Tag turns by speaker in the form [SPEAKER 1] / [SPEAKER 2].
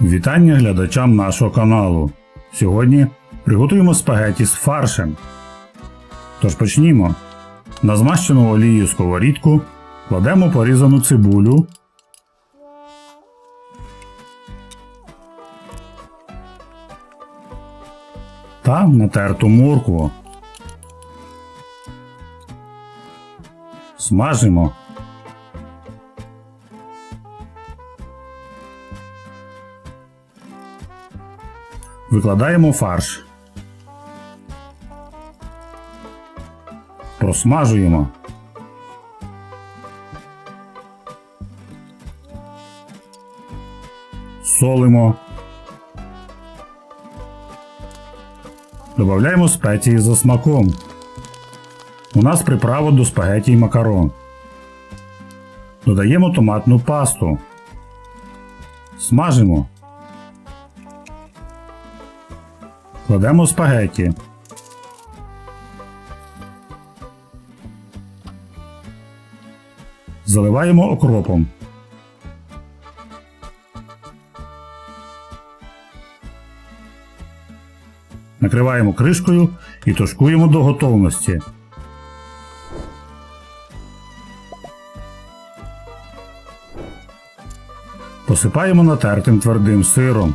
[SPEAKER 1] Вітання глядачам нашого каналу. Сьогодні приготуємо спагеті з фаршем. Тож почнімо. На змащену олією сковорідку кладемо порізану цибулю. Та натерту моркву. Смажимо. Викладаємо фарш. Просмажуємо. Солимо. Додаємо спеції за смаком. У нас приправа до спагеті і макарон. Додаємо томатну пасту. Смажимо. Кладемо спагеті. Заливаємо окропом. Накриваємо кришкою і тушкуємо до готовності. Посипаємо натертим твердим сиром.